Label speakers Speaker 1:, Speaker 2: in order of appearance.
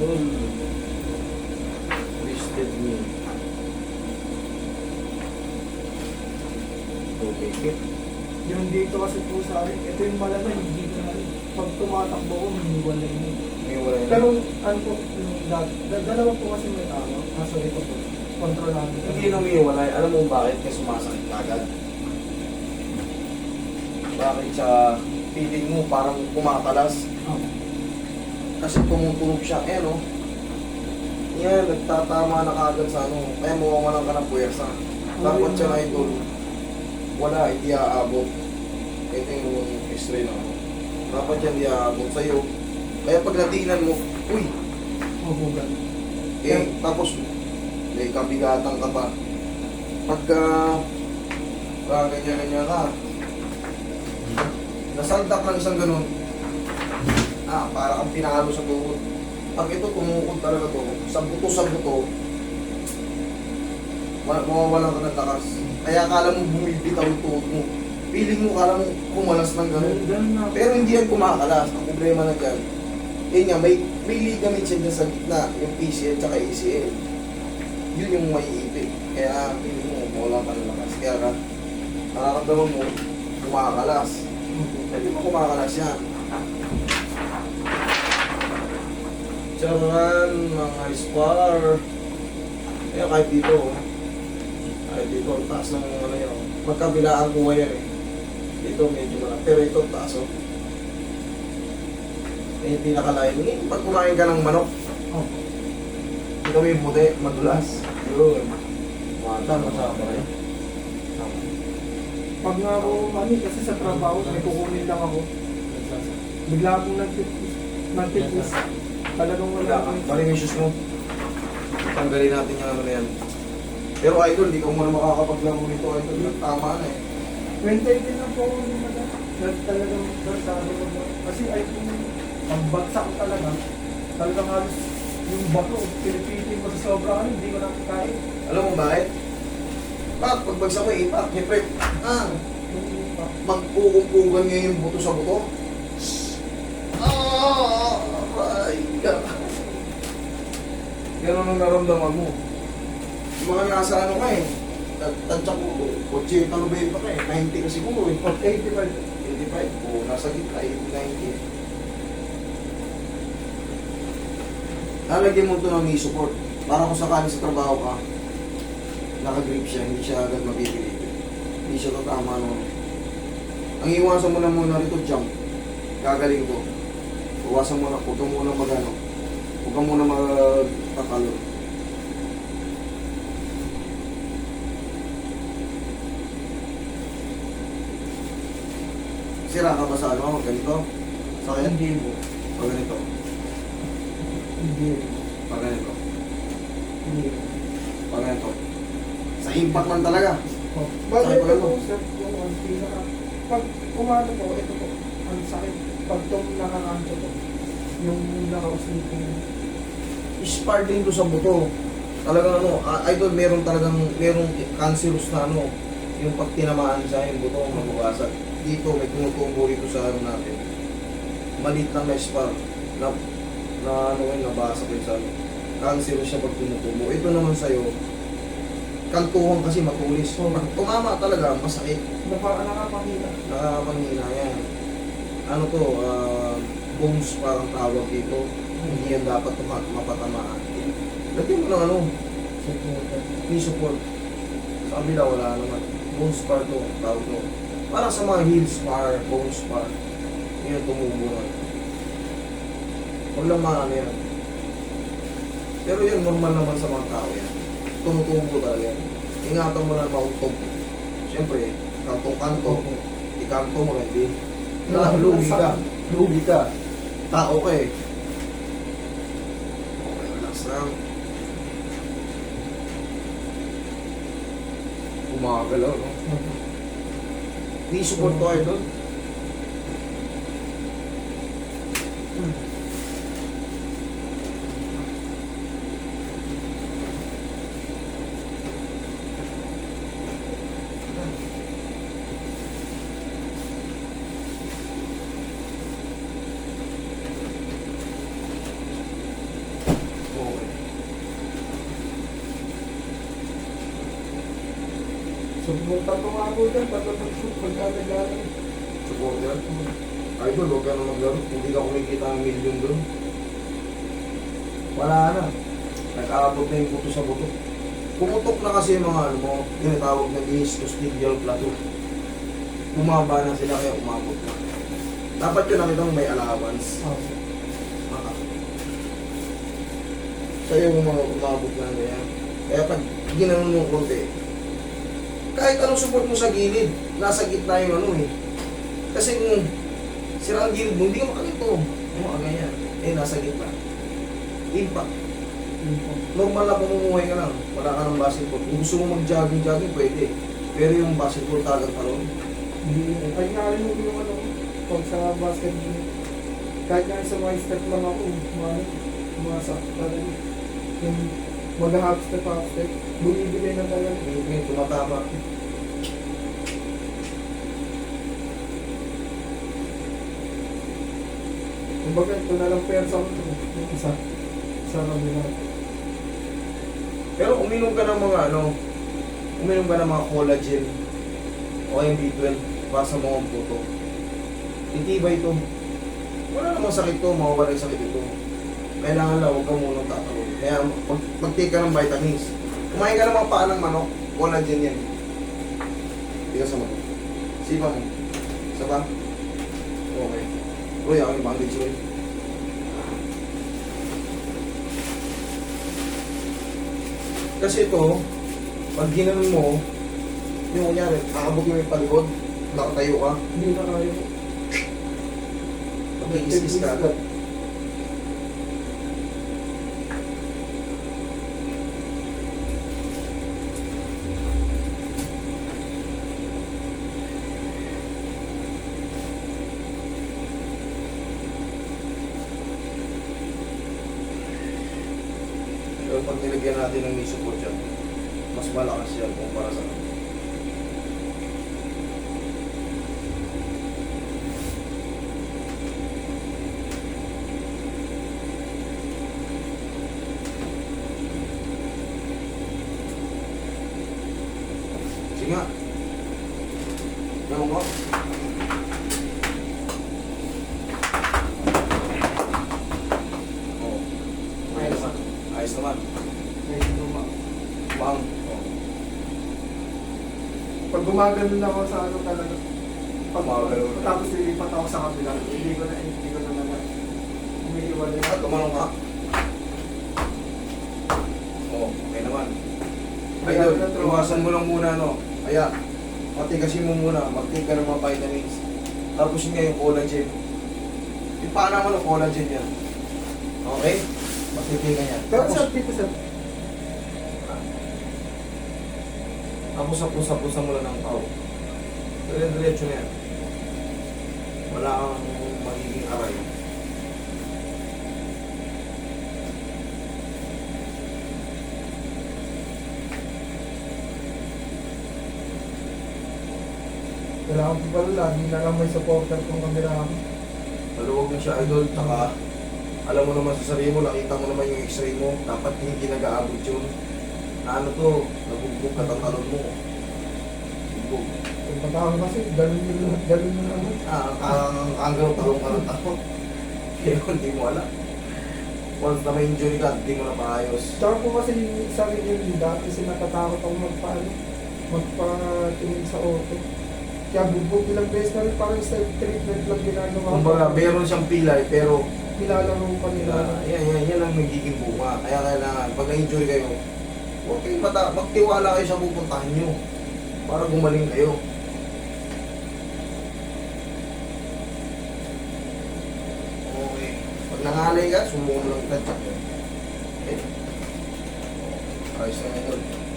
Speaker 1: idol. Twisted knee. Tumikit.
Speaker 2: Yung dito kasi po sa akin, ito yung malamay, yung dito na. Pag tumatakbo ko, hiniwalay na.
Speaker 1: May wala yun.
Speaker 2: Pero ano po, yung dalawa po kasi may tama. Kaso ito po, kontrolado.
Speaker 1: Hindi nung umiiwalay. Alam mo bakit? Kasi sumasakit na agad. Bakit siya feeling mo parang kumakalas?
Speaker 2: Ah,
Speaker 1: Kasi tumutunog siya. Eh, no? Yan, nagtatama na kagad sa ano. Kaya mawawalan ka ng puwersa. Dapat siya na idol. Wala, hindi aabot. Ito yung x-ray na ano. Dapat yan hindi aabot sa'yo. Kaya pag natingnan mo, uy,
Speaker 2: mabugal.
Speaker 1: eh, tapos may kabigatan ka pa. Pagka uh, ganyan-ganyan ka, nasaldak ng isang ganun, ah, para kang pinalo sa tuhod. Pag ito tumukod talaga to, sa buto sa buto, wala, mawawalan ka ng lakas. Kaya akala mo bumibitaw yung tuhod mo. Feeling mo, akala mo kumalas ng
Speaker 2: na.
Speaker 1: Pero hindi yan kumakalas. Ang problema na dyan, yun nga, may, may ligament siya dyan sa gitna, yung PCL at ACL. Yun yung may ipit. Kaya, hindi mo, wala ka ng lakas. Kaya ka, nakakamdaman mo, kumakalas. Hindi mo kumakalas yan. Charan, mga spar. Kaya kahit dito, oh. kahit dito, ang taas ng ano yun. oh. Magkabilaan kuha yan eh. Dito medyo malaki. Pero ito, taas oh. Eh, pinakalain. Eh, pag kumain ka ng manok,
Speaker 2: Oh,
Speaker 1: ito may puti, madulas. Yun. Mata, masama rin.
Speaker 2: Pag nga ako, mami, kasi sa trabaho, may kukunin lang ako. Bigla akong nagtitis. Nagtitis. Talagang wala
Speaker 1: ka.
Speaker 2: akong
Speaker 1: Marimisius mo. Tanggalin natin yung ano na yan. Pero idol, di ka muna makakapaglaro nito. Idol, tama na eh.
Speaker 2: 20 din na po ako yung madam. Nag talagang versado ko na. Kasi ay kung ang bagsak talaga, talagang halos yung bato, pinipitin ko sa sobra ano, hindi ko na kakain.
Speaker 1: Alam mo bakit? Pak, pagbagsak mo, ipak, hipret. Ah,
Speaker 2: Yung ipa.
Speaker 1: magkukumpugan ngayon yung buto sa buto. Ah, aray ka. Ganun ang naramdaman mo. Yung mga nasa ano ka eh. Tansya ko, 80 90 ka eh. 90 ka siguro eh.
Speaker 2: 85.
Speaker 1: 85 o nasa gitna, 80, 90. Lalagyan mo ito ng knee support. Para kung sakali sa trabaho ka, nakagrip siya, hindi siya agad mapipilit. Hindi siya tatama no. Ang iwasan mo na muna rito, jump. Gagaling to. Iwasan mo na, huwag ka muna magano. Huwag ka muna magtatalo. Sira ka ba sa ano? Ganito? Sakit?
Speaker 2: Hindi mo.
Speaker 1: Pag ganito?
Speaker 2: Hindi.
Speaker 1: Pag ganito?
Speaker 2: Hindi.
Speaker 1: Pag ganito? Sa impact man talaga.
Speaker 2: Oh. Ito
Speaker 1: mo.
Speaker 2: po, sir, yung ang pinaka, pag umano po, ito po, ang sakit, pag itong nakakanto po, yung nakausli po,
Speaker 1: Spar din to sa buto. Talagang ano, ah, idol, meron talagang, merong cancerous na ano, yung pag tinamaan siya, yung buto, mababasag. Dito, may tumutubo rito sa ano natin. Malit na spar, na, na ano yun, nabasag yun sa ano. Cancerous siya pag tumutubo. Ito naman sa'yo, kantuhan kasi matulis. Pag tumama talaga, masakit.
Speaker 2: napa, nakapakita.
Speaker 1: Nakakapanghina yan. Ano to, ah, bones parang tawag dito. Hindi yan dapat mapatamaan. Lagyan mo ng ano, knee support. Sa kabila wala naman. Bone spar to, tawag to. Para sa mga heel spar, bone spar. Yan tumubo na. Huwag lang maano yan. Pero yan normal naman sa mga tao yan. Tumutubo talaga yan. Ingatan mo lang mautog. Siyempre, kantong-kanto. Ikanto mo rin din. Na, lugi ka. Lugi ka. Tao ka eh. Okay, relax lang. Umagalaw, no? Di support ko doon.
Speaker 2: Sumunta ko nga ako dyan, tatapos ko pagka naglalaro.
Speaker 1: Supporter. Idol, huwag ka na maglaro. Hindi ka kumikita ng million doon. Wala na. Nag-aabot na yung buto sa buto. Pumutok na kasi yung mga ano mo, tinatawag na discostibial plateau. Bumaba na sila kaya umabot na. Dapat yun nakita mo may allowance.
Speaker 2: Oh.
Speaker 1: Maka. Sa'yo yung mga umabot na ganyan. Kaya pag ginanon mo konti, kahit anong support mo sa gilid, nasa gitna yung ano eh. Kasi kung sira ang gilid mo, hindi ka makalito. Yung mga ganyan. Eh, nasa gitna. Impact.
Speaker 2: Po.
Speaker 1: Normal na pamumuhay ka lang. Wala ka ng basketball. Kung gusto mo mag-jogging-jogging, pwede. Pero yung basketball talagang talon.
Speaker 2: Hindi, ay nga rin yung ano, pag sa basketball, kahit nga sa mga step lang ako, mga, mga sa, yung mag half step, half step, bumibigay ng talaga.
Speaker 1: Yung tumatama.
Speaker 2: Kumbaga, ito na lang pera sa ko, yung isa, sa kabila.
Speaker 1: Pero uminom ka ng mga ano, uminom ka ng mga collagen o yung B12 para sa mga puto. Itibay ito. Wala namang sakit to, mawawala yung sakit ito. Kailangan lang, huwag ka munang tatalon. Kaya mag, mag-take ka ng vitamins. Kumain ka ng mga paa ng manok, collagen yan. Hindi ka sa manok. Sipa mo. Isa pa? Okay. Uy, ako yung bandage eh. Kasi ito, pag ginanon mo, yung kunyari, aabot mo yung palikod, nakatayo ka,
Speaker 2: Hindi na kaya
Speaker 1: mag-iis ka agad. Pero pag nilagyan natin ng miso po dyan, mas malakas yan kumpara sa Sige nga. Ganun ko. Oo. Ayos naman. Ayos naman.
Speaker 2: Medyo luma.
Speaker 1: Bang. Oo.
Speaker 2: Pag gumagano'n ako sa ano talaga, pag
Speaker 1: Gumagano'n.
Speaker 2: tapos lilipat ako sa kabila, hindi ko na, hindi ko na naman umiiwalay.
Speaker 1: Ah, tumalong ka. Oo, okay naman.
Speaker 2: Kaya
Speaker 1: Idol,
Speaker 2: na
Speaker 1: iwasan mo lang muna, no? Kaya, matigasin mo muna, mag-take ka ng mga vitamins. Tapos yun nga yung collagen. Yung paa naman ng collagen yan. Okay? Mag-take ka yan.
Speaker 2: Pero
Speaker 1: Tapos,
Speaker 2: sa dito sa
Speaker 1: tapos sapusa-pusa mo lang ng tao. Dire-diretso na yan. Wala kang magiging aray.
Speaker 2: kailangan ko pala lagi na lang may supporter kung kabila ako.
Speaker 1: Maluwag na siya, idol. Tsaka, alam mo naman sa sarili mo, nakita mo naman yung x-ray mo. Dapat hindi nag-aabot yun. Ano to, nabugbog ka ng talon mo. Bugbog.
Speaker 2: Yung patawag kasi, ganun yung, ganun yung ano.
Speaker 1: Ah, ang ang talong ka ng talon. Kaya hindi mo alam. Once na may injury ka, hindi mo na maayos.
Speaker 2: Tsaka po kasi yung sa akin yun, dati kasi natatakot ako magpaano, magpatingin sa auto. Kaya bugbog ilang beses na rin parang self-treatment lang ginagawa.
Speaker 1: Kumbaga, meron siyang pilay, pero
Speaker 2: Nilalaro pa nila.
Speaker 1: uh, yan, yan, yan ang nagiging bunga. Kaya kailangan, pag na-injury kayo, kayong mata, magtiwala kayo sa pupuntahan nyo para gumaling kayo. Okay. Pag nangalay ka, sumuko lang kita. Okay? Ayos na yun.